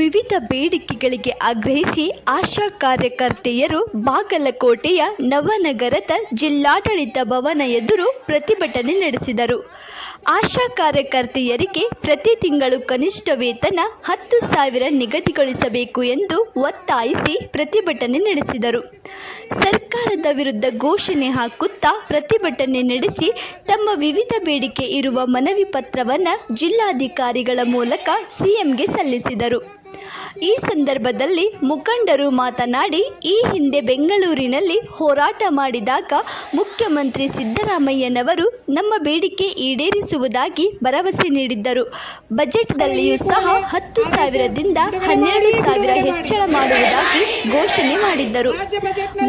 ವಿವಿಧ ಬೇಡಿಕೆಗಳಿಗೆ ಆಗ್ರಹಿಸಿ ಆಶಾ ಕಾರ್ಯಕರ್ತೆಯರು ಬಾಗಲಕೋಟೆಯ ನವನಗರದ ಜಿಲ್ಲಾಡಳಿತ ಭವನ ಎದುರು ಪ್ರತಿಭಟನೆ ನಡೆಸಿದರು. ಆಶಾ ಕಾರ್ಯಕರ್ತೆಯರಿಗೆ ಪ್ರತಿ ತಿಂಗಳು ಕನಿಷ್ಠ ವೇತನ ಹತ್ತು ಸಾವಿರ ನಿಗದಿಗೊಳಿಸಬೇಕು ಎಂದು ಒತ್ತಾಯಿಸಿ ಪ್ರತಿಭಟನೆ ನಡೆಸಿದರು. ಸರ್ಕಾರದ ವಿರುದ್ಧ ಘೋಷಣೆ ಹಾಕುತ್ತಾ ಪ್ರತಿಭಟನೆ ನಡೆಸಿ ತಮ್ಮ ವಿವಿಧ ಬೇಡಿಕೆ ಇರುವ ಮನವಿ ಪತ್ರವನ್ನು ಜಿಲ್ಲಾಧಿಕಾರಿಗಳ ಮೂಲಕ ಸಿಎಂಗೆ ಸಲ್ಲಿಸಿದರು. ಈ ಸಂದರ್ಭದಲ್ಲಿ ಮುಖಂಡರು ಮಾತನಾಡಿ, ಈ ಹಿಂದೆ ಬೆಂಗಳೂರಿನಲ್ಲಿ ಹೋರಾಟ ಮಾಡಿದಾಗ ಮುಖ್ಯಮಂತ್ರಿ ಸಿದ್ದರಾಮಯ್ಯನವರು ನಮ್ಮ ಬೇಡಿಕೆ ಈಡೇರಿಸುವುದಾಗಿ ಭರವಸೆ ನೀಡಿದ್ದರು. ಬಜೆಟ್ನಲ್ಲಿಯೂ ಸಹ ಹತ್ತು ಸಾವಿರದಿಂದ ಹನ್ನೆರಡು ಸಾವಿರ ಹೆಚ್ಚಳ ಮಾಡುವುದಾಗಿ ಘೋಷಣೆ ಮಾಡಿದ್ದರು.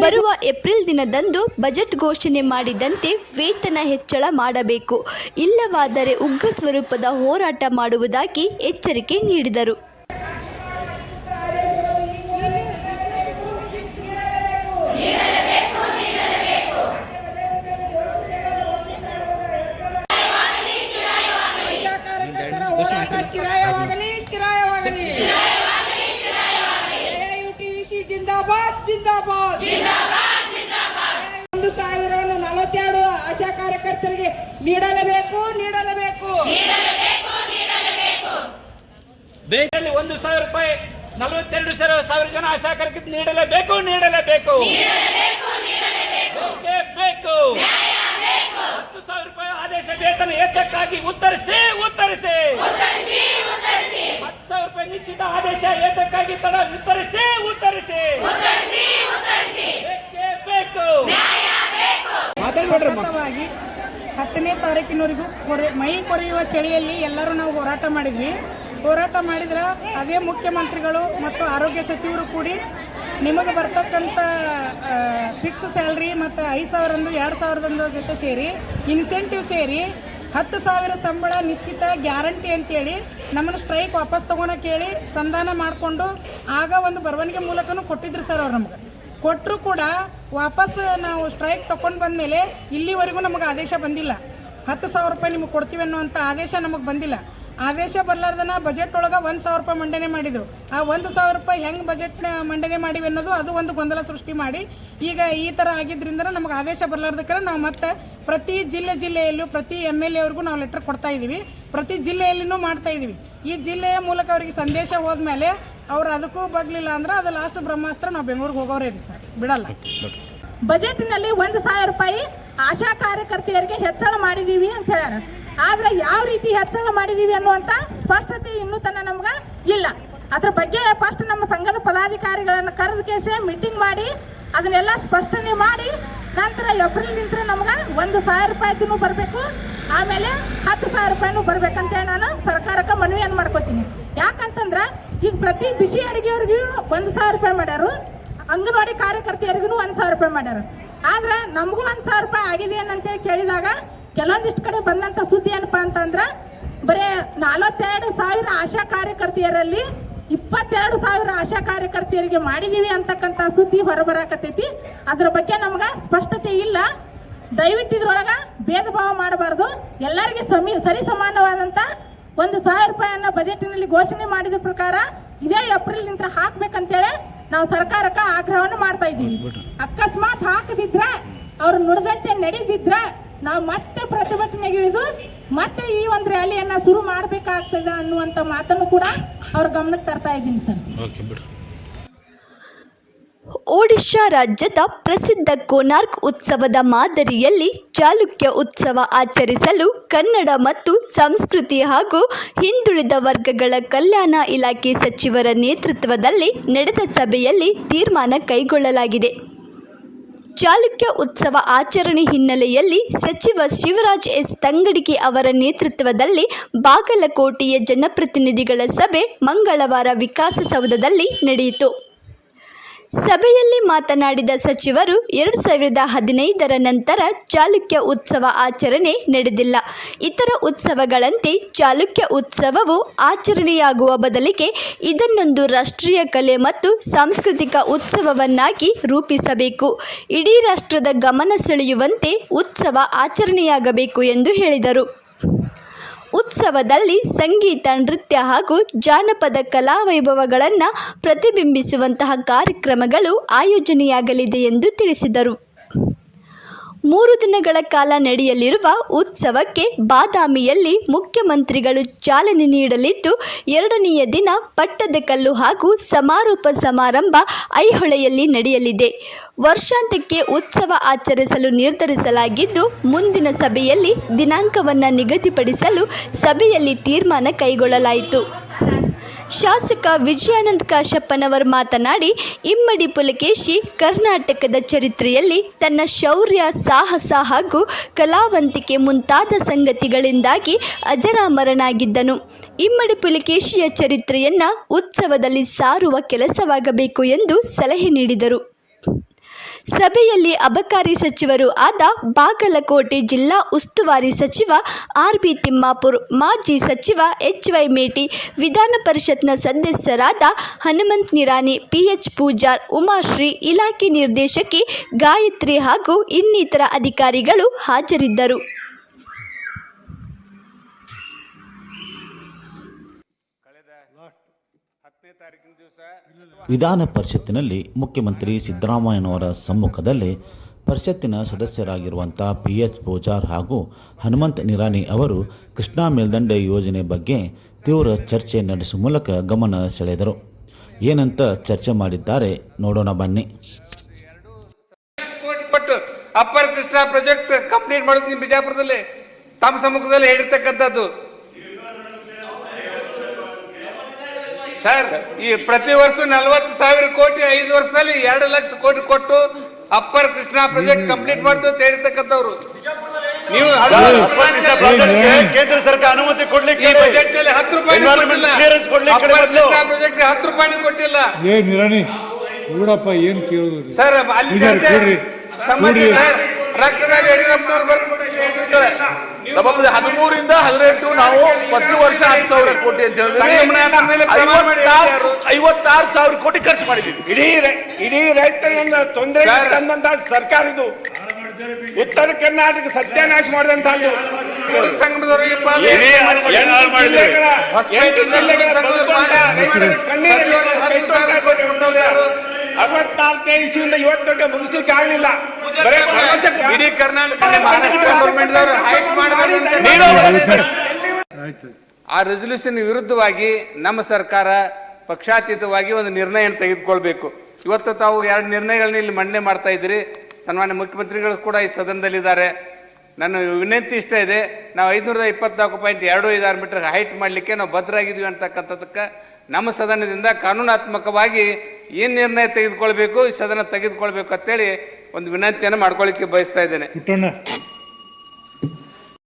ಬರುವ ಏಪ್ರಿಲ್ ದಿನದಂದು ಬಜೆಟ್ ಘೋಷಣೆ ಮಾಡಿದಂತೆ ವೇತನ ಹೆಚ್ಚಳ ಮಾಡಬೇಕು. ಇಲ್ಲವಾದರೆ ಉಗ್ರ ಸ್ವರೂಪದ ಹೋರಾಟ ಮಾಡುವುದಾಗಿ ಎಚ್ಚರಿಕೆ ನೀಡಿದರು. ಆಶಾ ಕಾರ್ಯಕರ್ತರಿಗೆ ನೀಡಲೇಬೇಕು ನೀಡಲೇಬೇಕು. ದೇಶದಲ್ಲಿ ಒಂದು ಸಾವಿರ ರೂಪಾಯಿ, ನಲವತ್ತೆರಡು ಸಾವಿರ ಜನ ಆಶಾ ಕಾರ್ಯಕರ್ತರು ನೀಡಲೇಬೇಕು ನೀಡಲೇಬೇಕು. ಬೇಕೇ ಬೇಕು. ಹತ್ತು ಸಾವಿರ ರೂಪಾಯಿ ಆದೇಶ ವೇತನ ಏತಕ್ಕಾಗಿ ಉತ್ತರಿಸಿ ಉತ್ತರಿಸಿ. ಹತ್ತು ಸಾವಿರ ರೂಪಾಯಿ ನಿಶ್ಚಿತ ಆದೇಶ ಏತಕ್ಕಾಗಿ ತಡ ಉತ್ತರಿಸಿ ಉತ್ತರಿಸಿ ಬೇಕೇ ಬೇಕು ಸತತವಾಗಿ ಹತ್ತನೇ ತಾರೀಕಿನವರೆಗೂ ಕೊರೆ, ಮೈ ಕೊರೆಯುವ ಚಳಿಯಲ್ಲಿ ಎಲ್ಲರೂ ನಾವು ಹೋರಾಟ ಮಾಡಿದ್ವಿ. ಹೋರಾಟ ಮಾಡಿದ್ರೆ ಅದೇ ಮುಖ್ಯಮಂತ್ರಿಗಳು ಮತ್ತು ಆರೋಗ್ಯ ಸಚಿವರು ಕೂಡಿ ನಿಮಗೆ ಬರ್ತಕ್ಕಂಥ ಫಿಕ್ಸ್ ಸ್ಯಾಲ್ರಿ ಮತ್ತು ಐದು ಸಾವಿರಂದು ಎರಡು ಸಾವಿರದಂದು ಜೊತೆ ಸೇರಿ ಇನ್ಸೆಂಟಿವ್ ಸೇರಿ ಹತ್ತು ಸಾವಿರ ಸಂಬಳ ನಿಶ್ಚಿತ ಗ್ಯಾರಂಟಿ ಅಂತೇಳಿ ನಮ್ಮನ್ನು ಸ್ಟ್ರೈಕ್ ವಾಪಸ್ ತಗೊಳಕ್ಕೆ ಹೇಳಿ ಸಂಧಾನ ಮಾಡಿಕೊಂಡು ಆಗ ಒಂದು ಬರವಣಿಗೆ ಮೂಲಕನೂ ಕೊಟ್ಟಿದ್ರು ಸರ್ ಅವ್ರು ನಮ್ಗೆ. ಕೊಟ್ಟರು ಕೂಡ ವಾಪಸ್ ನಾವು ಸ್ಟ್ರೈಕ್ ತಗೊಂಡು ಬಂದಮೇಲೆ ಇಲ್ಲಿವರೆಗೂ ನಮಗೆ ಆದೇಶ ಬಂದಿಲ್ಲ. ಹತ್ತು ಸಾವಿರ ರೂಪಾಯಿ ನಿಮಗೆ ಕೊಡ್ತೀವಿ ಅನ್ನುವಂಥ ಆದೇಶ ನಮಗೆ ಬಂದಿಲ್ಲ. ಆದೇಶ ಬರಲಾರ್ದನ ಬಜೆಟ್ ಒಳಗೆ ಒಂದು ಸಾವಿರ ರೂಪಾಯಿ ಮಂಡನೆ ಮಾಡಿದರು. ಆ ಒಂದು ಸಾವಿರ ರೂಪಾಯಿ ಹೆಂಗೆ ಬಜೆಟ್ನ ಮಂಡನೆ ಮಾಡಿವಿ ಅನ್ನೋದು ಅದು ಒಂದು ಗೊಂದಲ ಸೃಷ್ಟಿ ಮಾಡಿ ಈಗ ಈ ಥರ ಆಗಿದ್ದರಿಂದ ನಮಗೆ ಆದೇಶ ಬರಲಾರ್ದಕ್ಕೆ ನಾವು ಮತ್ತೆ ಪ್ರತಿ ಜಿಲ್ಲೆ ಜಿಲ್ಲೆಯಲ್ಲೂ ಪ್ರತಿ ಎಂ ಎಲ್ ಎವ್ರಿಗೂ ನಾವು ಲೆಟ್ರ್ ಕೊಡ್ತಾ ಇದ್ದೀವಿ ಪ್ರತಿ ಜಿಲ್ಲೆಯಲ್ಲಿನೂ ಮಾಡ್ತಾ ಇದ್ದೀವಿ ಈ ಜಿಲ್ಲೆಯ ಮೂಲಕ ಅವರಿಗೆ ಸಂದೇಶ ಹೋದ್ಮೇಲೆ ಅವ್ರು ಅದಕ್ಕೂ ಬಗ್ಲಿಲ್ಲ ಅಂದ್ರೆ ಅದು ಲಾಸ್ಟ್ ಬ್ರಹ್ಮಾಸ್ತ್ರ ನಾವು ಬೆಂಗಳೂರಿಗೆ ಹೋಗೋರೇ ರೀ ಸರ್. ಬಿಡಲ್ಲ. ಬಜೆಟ್ನಲ್ಲಿ ಒಂದು ಸಾವಿರ ರೂಪಾಯಿ ಆಶಾ ಕಾರ್ಯಕರ್ತೆಯರಿಗೆ ಹೆಚ್ಚಳ ಮಾಡಿದೀವಿ ಅಂತ ಹೇಳ್ಯಾರ. ಆದ್ರೆ ಯಾವ ರೀತಿ ಹೆಚ್ಚಳ ಮಾಡಿದೀವಿ ಅನ್ನುವಂತ ಸ್ಪಷ್ಟತೆ ಇನ್ನೂ ತನ ನಮ್ಗ ಇಲ್ಲ. ಅದ್ರ ಬಗ್ಗೆ ಫಸ್ಟ್ ನಮ್ಮ ಸಂಘದ ಪದಾಧಿಕಾರಿಗಳನ್ನು ಕರೆದು ಕೇಸೆ ಮೀಟಿಂಗ್ ಮಾಡಿ ಅದನ್ನೆಲ್ಲ ಸ್ಪಷ್ಟನೆ ಮಾಡಿ ನಂತರ ಏಪ್ರಿಲ್ ನಿಂತರ ನಮ್ಗೆ ಒಂದು ಸಾವಿರ ರೂಪಾಯಿನೂ ಬರಬೇಕು. ಆಮೇಲೆ ಹತ್ತು ಸಾವಿರ ರೂಪಾಯಿನೂ ಬರ್ಬೇಕಂತೇಳಿ ನಾನು ಸರ್ಕಾರಕ್ಕೆ ಮನವಿಯನ್ನು ಮಾಡ್ಕೋತೀನಿ ಯಾಕಂತಂದ್ರೆ ಈಗ ಪ್ರತಿ ಬಿಸಿ ಅಡುಗೆಯವ್ರಿಗೂ ಒಂದು ಸಾವಿರ ರೂಪಾಯಿ ಮಾಡ್ಯಾರು. ಅಂಗನವಾಡಿ ಕಾರ್ಯಕರ್ತೆಯರಿಗೂ ಒಂದು ಸಾವಿರ ರೂಪಾಯಿ ಮಾಡ್ಯಾರ. ಆದ್ರೆ ನಮಗೂ ಒಂದು ಸಾವಿರ ರೂಪಾಯಿ ಆಗಿದೆ ಏನಂತೇಳಿ ಕೇಳಿದಾಗ ಕೆಲವೊಂದಿಷ್ಟು ಕಡೆ ಬಂದಂತ ಸುದ್ದಿ ಏನಪ್ಪ ಅಂತಂದ್ರೆ ಬರೇ ನಲವತ್ತೆರಡು ಸಾವಿರ ಆಶಾ ಕಾರ್ಯಕರ್ತೆಯರಲ್ಲಿ ಇಪ್ಪತ್ತೆರಡು ಸಾವಿರ ಆಶಾ ಕಾರ್ಯಕರ್ತೆಯರಿಗೆ ಮಾಡಿದೀವಿ ಅಂತಕ್ಕಂಥ ಸುದ್ದಿ ಹೊರಬರಾಕತೈತಿ ಅದ್ರ ಬಗ್ಗೆ ನಮ್ಗೆ ಸ್ಪಷ್ಟತೆ ಇಲ್ಲ. ದಯವಿಟ್ಟು ಇದ್ರೊಳಗ ಭೇದ ಭಾವ ಮಾಡಬಾರ್ದು. ಎಲ್ಲರಿಗೆ ಸಮಿ, ಸರಿ ಸಮಾನವಾದಂತ ಒಂದು ಸಾವಿರ ರೂಪಾಯಿಯನ್ನ ಬಜೆಟ್ನಲ್ಲಿ ಘೋಷಣೆ ಮಾಡಿದ ಪ್ರಕಾರ ಇದೇ ಏಪ್ರಿಲ್ ನಿಂತ್ರ ಹಾಕ್ಬೇಕಂತೇಳಿ ನಾವು ಸರ್ಕಾರಕ್ಕೆ ಆಗ್ರಹವನ್ನು ಮಾಡ್ತಾ ಇದ್ದೀವಿ. ಅಕಸ್ಮಾತ್ ಹಾಕದಿದ್ರೆ ಅವ್ರ ನುಡಿದಂತೆ ನಡೆದಿದ್ರೆ ನಾವು ಮತ್ತೆ ಪ್ರತಿಭಟನೆಗಿಳಿದು ಮತ್ತೆ ಈ ಒಂದು ರ್ಯಾಲಿಯನ್ನ ಶುರು ಮಾಡಬೇಕಾಗ್ತದೆ ಅನ್ನುವಂಥ ಮಾತನ್ನು ಕೂಡ ಅವ್ರ ಗಮನಕ್ಕೆ ತರ್ತಾ ಇದ್ದೀನಿ ಸರ್. ಒಡಿಶಾ ರಾಜ್ಯದ ಪ್ರಸಿದ್ಧ ಕೋನಾರ್ಕ್ ಉತ್ಸವದ ಮಾದರಿಯಲ್ಲಿ ಚಾಲುಕ್ಯ ಉತ್ಸವ ಆಚರಿಸಲು ಕನ್ನಡ ಮತ್ತು ಸಂಸ್ಕೃತಿ ಹಾಗೂ ಹಿಂದುಳಿದ ವರ್ಗಗಳ ಕಲ್ಯಾಣ ಇಲಾಖೆ ಸಚಿವರ ನೇತೃತ್ವದಲ್ಲಿ ನಡೆದ ಸಭೆಯಲ್ಲಿ ತೀರ್ಮಾನ ಕೈಗೊಳ್ಳಲಾಗಿದೆ. ಚಾಲುಕ್ಯ ಉತ್ಸವ ಆಚರಣೆ ಹಿನ್ನೆಲೆಯಲ್ಲಿ ಸಚಿವ ಶಿವರಾಜ್ ಎಸ್. ತಂಗಡಿಕೆ ಅವರ ನೇತೃತ್ವದಲ್ಲಿ ಬಾಗಲಕೋಟೆಯ ಜನಪ್ರತಿನಿಧಿಗಳ ಸಭೆ ಮಂಗಳವಾರ ವಿಕಾಸಸೌಧದಲ್ಲಿ ನಡೆಯಿತು. ಸಭೆಯಲ್ಲಿ ಮಾತನಾಡಿದ ಸಚಿವರು, ಎರಡು ಸಾವಿರದ ಹದಿನೈದರ ನಂತರ ಚಾಲುಕ್ಯ ಉತ್ಸವ ಆಚರಣೆ ನಡೆದಿಲ್ಲ. ಇತರ ಉತ್ಸವಗಳಂತೆ ಚಾಲುಕ್ಯ ಉತ್ಸವವು ಆಚರಣೆಯಾಗುವ ಬದಲಿಗೆ ಇದನ್ನೊಂದು ರಾಷ್ಟ್ರೀಯ ಕಲೆ ಮತ್ತು ಸಾಂಸ್ಕೃತಿಕ ಉತ್ಸವವನ್ನಾಗಿ ರೂಪಿಸಬೇಕು. ಇಡೀ ರಾಷ್ಟ್ರದ ಗಮನ ಸೆಳೆಯುವಂತೆ ಉತ್ಸವ ಆಚರಣೆಯಾಗಬೇಕು ಎಂದು ಹೇಳಿದರು. ಉತ್ಸವದಲ್ಲಿ ಸಂಗೀತ ನೃತ್ಯ ಹಾಗೂ ಜಾನಪದ ಕಲಾವೈಭವಗಳನ್ನು ಪ್ರತಿಬಿಂಬಿಸುವಂತಹ ಕಾರ್ಯಕ್ರಮಗಳು ಆಯೋಜನೆಯಾಗಲಿದೆ ಎಂದು ತಿಳಿಸಿದರು. ಮೂರು ದಿನಗಳ ಕಾಲ ನಡೆಯಲಿರುವ ಉತ್ಸವಕ್ಕೆ ಬಾದಾಮಿಯಲ್ಲಿ ಮುಖ್ಯಮಂತ್ರಿಗಳು ಚಾಲನೆ ನೀಡಲಿದ್ದು, ಎರಡನೆಯ ದಿನ ಪಟ್ಟದಕಲ್ಲು ಹಾಗೂ ಸಮಾರೋಪ ಸಮಾರಂಭ ಐಹೊಳೆಯಲ್ಲಿ ನಡೆಯಲಿದೆ. ವರ್ಷಾಂತ್ಯಕ್ಕೆ ಉತ್ಸವ ಆಚರಿಸಲು ನಿರ್ಧರಿಸಲಾಗಿದ್ದು, ಮುಂದಿನ ಸಭೆಯಲ್ಲಿ ದಿನಾಂಕವನ್ನು ನಿಗದಿಪಡಿಸಲು ಸಭೆಯಲ್ಲಿ ತೀರ್ಮಾನ ಕೈಗೊಳ್ಳಲಾಯಿತು. ಶಾಸಕ ವಿಜಯಾನಂದ ಕಾಶಪ್ಪನವರು ಮಾತನಾಡಿ, ಇಮ್ಮಡಿ ಪುಲಕೇಶಿ ಕರ್ನಾಟಕದ ಚರಿತ್ರೆಯಲ್ಲಿ ತನ್ನ ಶೌರ್ಯ, ಸಾಹಸ ಹಾಗೂ ಕಲಾವಂತಿಕೆ ಮುಂತಾದ ಸಂಗತಿಗಳಿಂದಾಗಿ ಅಜರಾಮರನಾಗಿದ್ದನು. ಇಮ್ಮಡಿ ಪುಲಕೇಶಿಯ ಚರಿತ್ರೆಯನ್ನು ಉತ್ಸವದಲ್ಲಿ ಸಾರುವ ಕೆಲಸವಾಗಬೇಕು ಎಂದು ಸಲಹೆ ನೀಡಿದರು. ಸಭೆಯಲ್ಲಿ ಅಬಕಾರಿ ಸಚಿವರು ಆದ ಬಾಗಲಕೋಟೆ ಜಿಲ್ಲಾ ಉಸ್ತುವಾರಿ ಸಚಿವ ಆರ್ ಬಿ ತಿಮ್ಮಾಪುರ್, ಮಾಜಿ ಸಚಿವ ಎಚ್ ವೈ ಮೇಟಿ, ವಿಧಾನ ಪರಿಷತ್ನ ಸದಸ್ಯರಾದ ಹನುಮಂತ್ ನಿರಾಣಿ, ಪಿಎಚ್ ಪೂಜಾರ್, ಉಮಾಶ್ರೀ ಇಲಾಖೆ ನಿರ್ದೇಶಕಿ ಗಾಯತ್ರಿ ಹಾಗೂ ಇನ್ನಿತರ ಅಧಿಕಾರಿಗಳು ಹಾಜರಿದ್ದರು. ವಿಧಾನ ಪರಿಷತ್ತಿನಲ್ಲಿ ಮುಖ್ಯಮಂತ್ರಿ ಸಿದ್ದರಾಮಯ್ಯನವರ ಸಮ್ಮುಖದಲ್ಲಿ ಪರಿಷತ್ತಿನ ಸದಸ್ಯರಾಗಿರುವಂಥ ಪಿ ಎಚ್ ಪೂಜಾರ್ ಹಾಗೂ ಹನುಮಂತ್ ನಿರಾಣಿ ಅವರು ಕೃಷ್ಣಾ ಮೇಲ್ದಂಡೆ ಯೋಜನೆ ಬಗ್ಗೆ ತೀವ್ರ ಚರ್ಚೆ ನಡೆಸುವ ಮೂಲಕ ಗಮನ ಸೆಳೆದರು. ಏನಂತ ಚರ್ಚೆ ಮಾಡಿದ್ದಾರೆ ನೋಡೋಣ ಬನ್ನಿ. ಅಪ್ಪರ್ ಕೃಷ್ಣ ಪ್ರಾಜೆಕ್ಟ್ ಕಂಪ್ಲೀಟ್ ಮಾಡೋದು ಬಿಜಾಪುರದಲ್ಲಿ ತಮ್ಮ ಸಮ್ಮುಖದಲ್ಲಿ ಹೇಳಿರ್ತಕ್ಕಂಥದ್ದು. ಸರ್ ಈ ಪ್ರತಿ ವರ್ಷ ನಲವತ್ತು ಸಾವಿರ ಕೋಟಿ ಐದು ವರ್ಷದಲ್ಲಿ ಎರಡು ಲಕ್ಷ ಕೋಟಿ ಕೊಟ್ಟು ಅಪ್ಪರ್ ಕೃಷ್ಣಾ ಪ್ರಾಜೆಕ್ಟ್ ಕಂಪ್ಲೀಟ್ ಮಾಡ್ತು ಅಂತ ಹೇಳಿರ್ತಕ್ಕಂಥವ್ರು. ನೀವು ಕೇಂದ್ರ ಸರ್ಕಾರ ಅನುಮತಿ ಈ ಕೊಡ್ಲಿಕ್ಕೆ ಬಜೆಟ್ನಲ್ಲಿ ಹತ್ತು ರೂಪಾಯಿ ಪ್ರಾಜೆಕ್ಟ್ ಹತ್ತು ರೂಪಾಯಿ ಕೊಟ್ಟಿಲ್ಲ. ಏನ್ ನಿರಾಣಿ ನೋಡಪ್ಪ ಏನ್ ಕೇಳುದು? ಸರ್ ಅಲ್ಲಿ ಸಮಸ್ಯೆ ಸರ್. ರಕ್ತದಲ್ಲಿ ಯಡಿಯೂರಪ್ಪನವ್ರು ಬರ್ತಾರೆ ಸಭಾಪತಿ ಹದಿಮೂರಿಂದ ಹದಿನೆಂಟು ನಾವು ಪ್ರತಿ ವರ್ಷ ಹತ್ತು ಸಾವಿರ ಕೋಟಿ ಅಂತ ಹೇಳಿದ್ರೆ? ಐವತ್ತಾರು ಸಾವಿರ ಕೋಟಿ ಖರ್ಚು ಮಾಡಿದ್ದೀವಿ. ಇಡೀ ಇಡೀ ರೈತರಿಂದ ತೊಂದರೆ. ತಂದಂತ ಸರ್ಕಾರ ಇದು ಉತ್ತರ ಕರ್ನಾಟಕ ಸತ್ಯಾನಾಶ ಮಾಡಿದಂತ ಕೂಡಲ ಅರವತ್ನಾಲ್ಕನೇ ಇಸ್ವಿಯಿಂದ ಇವತ್ತಕ್ಕೆ ಮುಗಿಸ್ಲಿಕ್ಕೆ ಆಗಲಿಲ್ಲ. ಇಡೀ ಕರ್ನಾಟಕ ಮಹಾರಾಷ್ಟ್ರ ಗೌರ್ಮೆಂಟ್ ದವರು ಹೈಟ್ ಮಾಡಬೇಕಂತ ಆಯ್ತು ಆ ರೆಸಲ್ಯೂಷನ್ ವಿರುದ್ಧವಾಗಿ ನಮ್ಮ ಸರ್ಕಾರ ಪಕ್ಷಾತೀತವಾಗಿ ಒಂದು ನಿರ್ಣಯ ತೆಗೆದುಕೊಳ್ಬೇಕು. ಇವತ್ತು ತಾವು ಎರಡು ನಿರ್ಣಯಗಳನ್ನ ಇಲ್ಲಿ ಮಂಡನೆ ಮಾಡ್ತಾ ಇದ್ದೀರಿ. ಸನ್ಮಾನ್ಯ ಮುಖ್ಯಮಂತ್ರಿಗಳು ಕೂಡ ಈ ಸದನದಲ್ಲಿದ್ದಾರೆ. ನನ್ನ ವಿನಂತಿ ಇಷ್ಟ ಇದೆ. ನಾವು ಐದುನೂರ ಇಪ್ಪತ್ನಾಲ್ಕು ಪಾಯಿಂಟ್ ಎರಡು ಐದಾರು ಮೀಟರ್ ಹೈಟ್ ಮಾಡಲಿಕ್ಕೆ ನಾವು ಭದ್ರಾಗಿದ್ವಿ ಅಂತಕ್ಕಂಥದ್ದಕ್ಕೆ ನಮ್ಮ ಸದನದಿಂದ ಕಾನೂನಾತ್ಮಕವಾಗಿ ಏನು ನಿರ್ಣಯ ತೆಗೆದುಕೊಳ್ಬೇಕು, ಈ ಸದನ ತೆಗೆದುಕೊಳ್ಬೇಕು ಅಂತೇಳಿ ಒಂದು ವಿನಂತಿಯನ್ನು ಮಾಡ್ಕೊಳ್ಳಿಕ್ಕೆ ಬಯಸ್ತಾ ಇದ್ದೇನೆ.